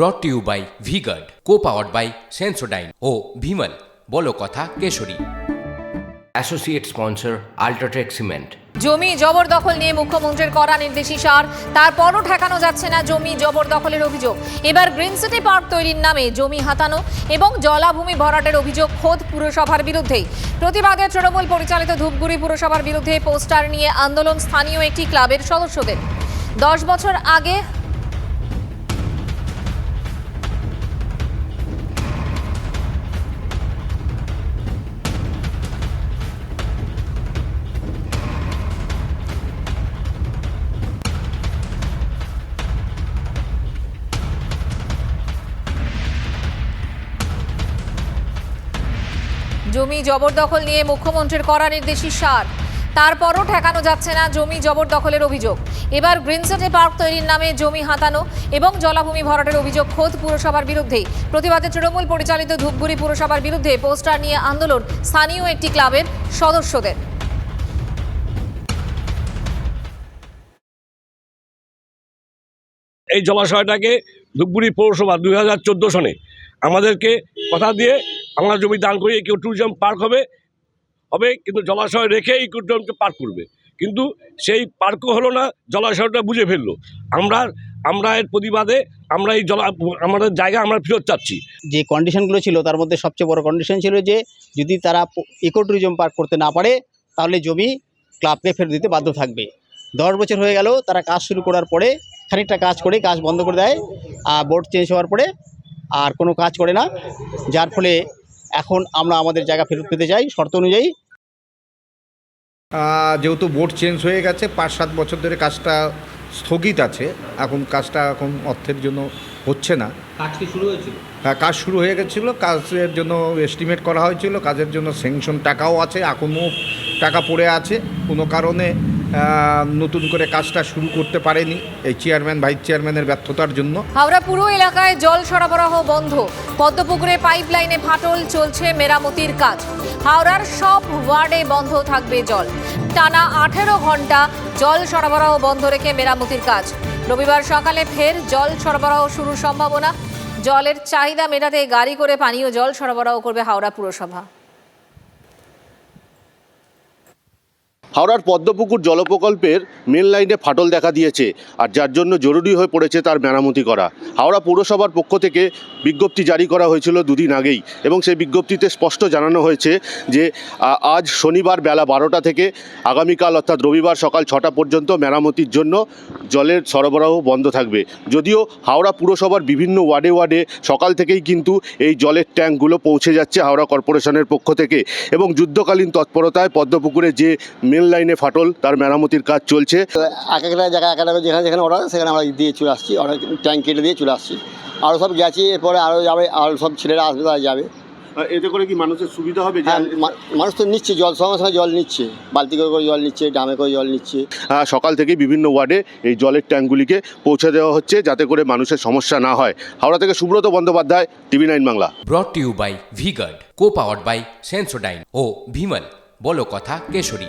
Brought to you by V Guard co powered by Sensodyne ও ভিমল বলো কথা Kesari. Associate sponsor UltraTech cement জমি জবরদখল নিয়ে মুখ্যমন্ত্রীর করা নির্দেশী সার তারপরও ঠেকানো যাচ্ছে না জমি জবরদখলের অভিযোগ। এবার গ্রিন সিটি পার্ক তৈরির নামে জমি হাতানো এবং জলাভূমি ভরাটের অভিযোগ খোদ পুরসভার বিরুদ্ধেই প্রতিবাদে তৃণমূল পরিচালিত ধূপগুড়ি পুরসভার বিরুদ্ধে পোস্টার নিয়ে আন্দোলন স্থানীয় একটি ক্লাবের সদস্যদের। দশ বছর আগে জমি জবরদখল নিয়ে মুখ্যমন্ত্রীর করা নির্দেশী সার। তারপরও ঠেকানো যাচ্ছে না জমি জবরদখলের অভিযোগ। এবার গ্রিন সিটি পার্ক তৈরির নামে জমি হাতানো এবং জলাভূমি ভরাটের অভিযোগ খোদ পুরসভার বিরুদ্ধেই। প্রতিবাদে তৃণমূল পরিচালিত ধূপগুড়ি পুরসভার বিরুদ্ধে পোস্টার নিয়ে আন্দোলন স্থানীয় একটি ক্লাবের সদস্যদের। এই জলাশয়টাকে ধূপগুড়ি পৌরসভা দুই হাজার চোদ্দ সনে আমাদেরকে কথা দিয়ে আমরা জমি দান করে ইকো ট্যুরিজম পার্ক হবে হবে, কিন্তু জলাশয় রেখে ইকো ট্যুরিজমকে পার্ক করবে। কিন্তু সেই পার্কও হলো না, জলাশয়টা বুঝে ফেলল। আমরা আমরা এর প্রতিবাদে আমরা এই জলা, আমাদের জায়গা আমরা ফেরত চাচ্ছি। যে কন্ডিশনগুলো ছিল, তার মধ্যে সবচেয়ে বড় কন্ডিশন ছিল যে, যদি তারা ইকো ট্যুরিজম পার্ক করতে না পারে, তাহলে জমি ক্লাবকে ফেরত দিতে বাধ্য থাকবে। দশ বছর হয়ে গেল, তারা কাজ শুরু করার পরে খানিকটা কাজ করে, কাজ বন্ধ করে দেয়, আর বোর্ড চেঞ্জ হওয়ার পরে আর কোনো কাজ করে না। যার ফলে এখন আমরা আমাদের জায়গা ফেরত পেতে চাই শর্ত অনুযায়ী। যেহেতু বোর্ড চেঞ্জ হয়ে গেছে পাঁচ সাত বছর ধরে কাজটা স্থগিত আছে। এখন কাজটা এখন অর্থের জন্য হচ্ছে না। কাজ কি শুরু হয়েছিল? হ্যাঁ, কাজ শুরু হয়ে গেছিল কাজের জন্য এস্টিমেট করা হয়েছিল কাজের জন্য স্যাংশন টাকাও আছে এখনও টাকা পড়ে আছে। কোনো কারণে নতুন করে কাজটা শুরু করতে পারেনি এই চেয়ারম্যান ভাইস চেয়ারম্যানের ব্যর্থতার জন্য। হাওড়া পুরো এলাকায় জল সরবরাহ বন্ধ। পদ্মপুকুরে পাইপলাইনে ফাটল চলছে মেরামতির কাজ। হাওড়ার সব ওয়ার্ডে বন্ধ থাকবে জল। টানা আঠেরো ঘণ্টা জল সরবরাহ বন্ধ রেখে মেরামতির কাজ। রবিবার সকালে ফের জল সরবরাহ শুরুর সম্ভাবনা। জলের চাহিদা মেটাতে গাড়ি করে পানীয় জল সরবরাহ করবে হাওড়া পুরসভা। হাওড়ার পদ্মপুকুর জলপ্রকল্পের মেন লাইনে ফাটল দেখা দিয়েছে আর যার জন্য জরুরি হয়ে পড়েছে তার মেরামতি করা। হাওড়া পৌরসভার পক্ষ থেকে বিজ্ঞপ্তি জারি করা হয়েছিল দুদিন আগেই এবং সেই বিজ্ঞপ্তিতে স্পষ্ট জানানো হয়েছে যে আজ শনিবার বেলা বারোটা থেকে আগামীকাল অর্থাৎ রবিবার সকাল ছটা পর্যন্ত মেরামতির জন্য জলের সরবরাহ বন্ধ থাকবে। যদিও হাওড়া পুরসভার বিভিন্ন ওয়ার্ডে ওয়ার্ডে সকাল থেকেই কিন্তু এই জলের ট্যাঙ্কগুলো পৌঁছে যাচ্ছে হাওড়া কর্পোরেশনের পক্ষ থেকে এবং যুদ্ধকালীন তৎপরতায় পদ্মপুকুরে যে মেন লাইনে ফাটল তার মেরামতির কাজ চলছে। এক একটা জায়গায় এক একটা যেখানে যেখানে অর্ডার সেখানে আমরা দিয়ে চলে আসছি অর্ডার ট্যাঙ্ক কেটে দিয়ে চলে আসছি। আরও সব গেছি এরপরে আরও যাবে আরও সব ছেলেরা আসবে তারা যাবে। এতে করে কি মানুষের সুবিধা হবে? হ্যাঁ মানুষ তো নিচ্ছে জল সঙ্গে সঙ্গে জল নিচ্ছে। বালতি করে করে জল নিচ্ছে ড্রামে করে জল নিচ্ছে। সকাল থেকেই বিভিন্ন ওয়ার্ডে এই জলের ট্যাঙ্কগুলিকে পৌঁছে দেওয়া হচ্ছে যাতে করে মানুষের সমস্যা না হয়। হাওড়া থেকে Subrata Bandyopadhyay TV nine Bangla. Brought to you by V Guard co powered by Sensodyne ও ভিমল বলো কথা Kesari.